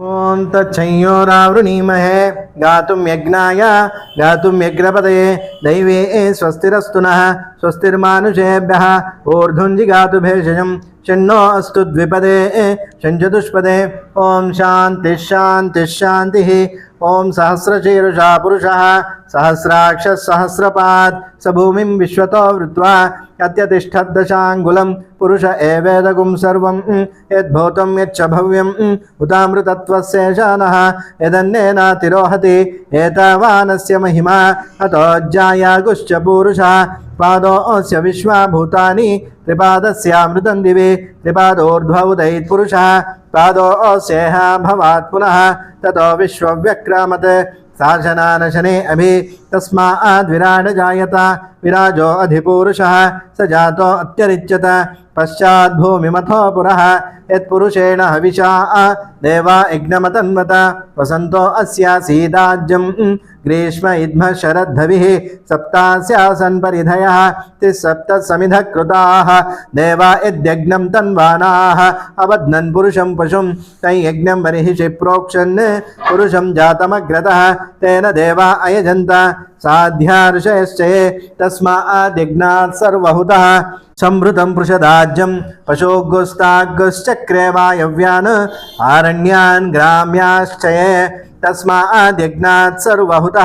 ॐ तछयोरावृणीमहे गातुं यज्ञाय गातुं दैवे स्वस्तिरस्तु नः स्वस्तिर्मानुषेभ्यः ऊर्ध्वञ्जिगातु भेषजं षण्णो अस्तु द्विपदे षञ्चतुष्पदे ॐ शान्तिः। ॐ सहस्रशीर्षा पुरुषः सहस्राक्षः सहस्रपात् स भूमिं विश्वतो वृत्वा अत्यतिष्ठद्दशाङ्गुलं पुरुष एवेदगुं सर्वं, यद्भूतं यच्च भव्यं उतामृतत्वस्येषानः यदन्नेनातिरोहति एतावानस्य महिमा अतोज्जायागुश्च पुरुषः, पादोऽस्य विश्वाभूतानि, त्रिपादस्यामृतं दिवि, त्रिपादोर्ध्व उदयित्पुरुषः पादोऽस्येह भवात् पुनः ततो विश्वव्यक्रामत्। शासनानशने अभि तस्माद्विराड जायत। विराजो अधिपूरुषः स जातो अत्यरिच्यत। पश्चाद्भूमिमथो पुरः। यत्पुरुषेण हविषा। देवा यज्ञमतन्वत। वसन्तो अस्यासीदाज्यं ग्रीष्म इद्म शरद्धविः सप्तास्यासन् परिधयः तिस्सप्तसमिधः कृताः देवा यद्यज्ञं तन्वानाः अबध्नन् पुरुषं पशुं तैयज्ञं बर्हिषि प्रोक्षन् पुरुषं जातमग्रतः तेन देवा अयजन्त साध्यार्षयश्च ये तस्माद्यज्ञात् सर्वहुतः సంభృతం పృషదాజ్యం పశోగోస్తాగోశ్చక్రే వాయవ్యాన్ ఆరణ్యాన్ గ్రామ్యాశ్చయే తస్మాద్యజ్ఞాత్ సర్వహుత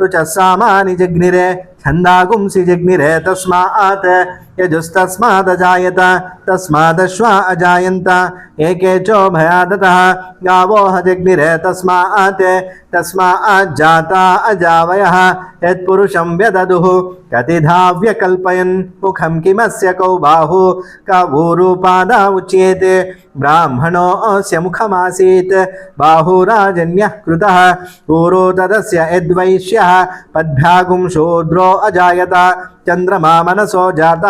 రుచస్సామాని జగ్నిరే ఛందాగుంసి జగ్నిరే తస్మాత్ यजुस्तस्मादजायत तस्मादश्वा अजायन्त एके चोभयादतः गावोह जग्निरे तस्मात् तस्माज्जाता अजावयः यत्पुरुषं व्यददुः कतिधा व्यकल्पयन् मुखं किमस्य कौ बाहु कवूरुपादा उच्येते ब्राह्मणोऽस्य मुखमासीत् बाहुराजन्यः कृतः ऊरो तदस्य यद्वैश्यः पद्भ्यागुं शूद्रो अजायत చంద్రమా మనసో జాత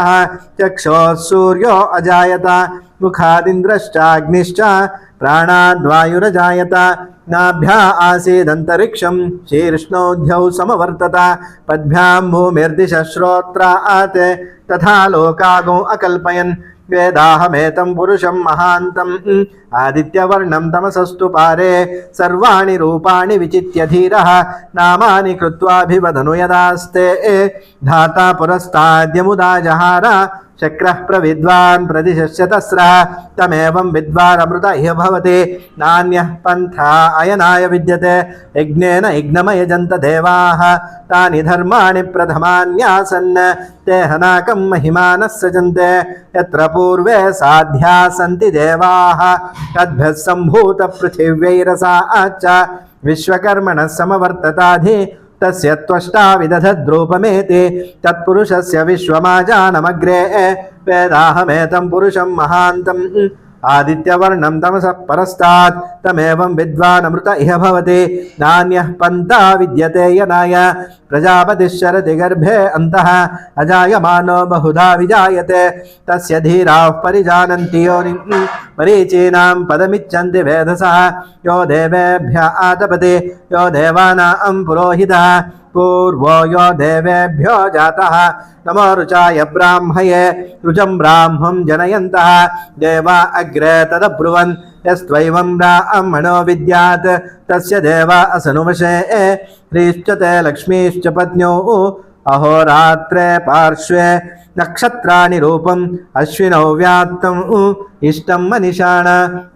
చక్షో సూర్యో అజాయత ముఖాదింద్రశ్చాగ్నిశ్చ ప్రాణాద్వాయురజాయత నాభ్యా ఆసీదంతరిక్షం శీర్ష్ణోధ్యౌ సమవర్తత పద్భ్యాం భూమిర్దిశ శ్రోత్రాత్ తథా లోకాగం అకల్పయన్ वेदाहमेतं पुरुषं महान्तम् आदित्यवर्णं तमसस्तु पारे सर्वाणि रूपाणि विचित्य धीरः नामानि कृत्वाभिवदनु यदास्ते धाता पुरस्ताद्यमुदा जहार शक्रः प्रविद्वान् प्रतिशस्य तस्रः, तमेवं विद्वानमृत ह्य भवति। नान्यः पन्था अयनाय विद्यते। यज्ञेन यज्ञमयजन्त देवाः। तानि धर्माणि प्रथमान्यासन्। ते हनाकं महिमानः सजन्ते यत्र साध्या सन्ति देवाः। तद्भ्यः सम्भूतपृथिव्यैरसा च विश्वकर्मणः समवर्तताधि तस्य त्वष्टा विदधद्रूपमेति तत्पुरुषस्य विश्वमाजानमग्रे वेदाहमेतं पुरुषं महान्तम् ఆదిత్యవర్ణం తమస పరస్తాత్ తమేవం విద్వానమృత ఇహ భవతి నాణ్య పంతా విద్యతే యనాయ ప్రజాపతిశరతి గర్భే అంతః అజాయమానో బహుధా విజాయతే తస్య ధీరాః పరిజానంతి యోని మరీచీనాం పదమిచ్చంది వేధసः యో దేవేభ్య ఆతపతి యో దేవానాం పురోహితः పూర్వో యో దేవేభ్యో జాతः नमो रुचाय ब्राह्मये रुचं ब्राह्मं जनयन्तः देवा अग्रे तदब्रुवन् यस्त्वैवं ब्राह्मणो विद्यात् तस्य देवा असनुवशे ह्रीश्च ते लक्ष्मीश्च पत्न्यौ अहोरात्रे पार्श्वे नक्षत्राणि रूपम् अश्विनौ व्याप्तम् इष्टं मनिषाण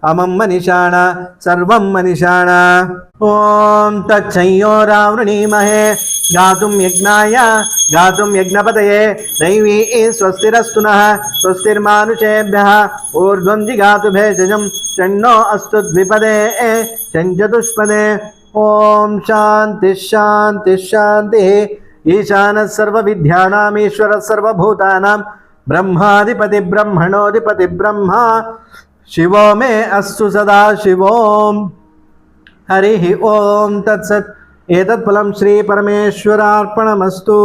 अमं मनिषाण सर्वं मनिषाण ॐ तच्छंयोरावृणीमहे गातुं यज्ञाय, गातुं यज्ञपतये, दैवी स्वस्तिरस्तु नः, स्वस्तिर्मानुषेभ्यः ऊर्ध्वं जिगातु भेषजं, षण्णो अस्तु द्विपदे षञ्चतुष्पदे ॐ शान्तिः शान्तिः शान्तिः। ईशानः सर्वविद्यानामीश्वरः, सर्वभूतानां ब्रह्माधिपति ब्रह्मणोऽधिपति शिवो मे अस्तु सदा, शिवोम्। हरिः ॐ तत्सत्। एतत्फलं श्रीपरमेश्वरार्पणमस्तु।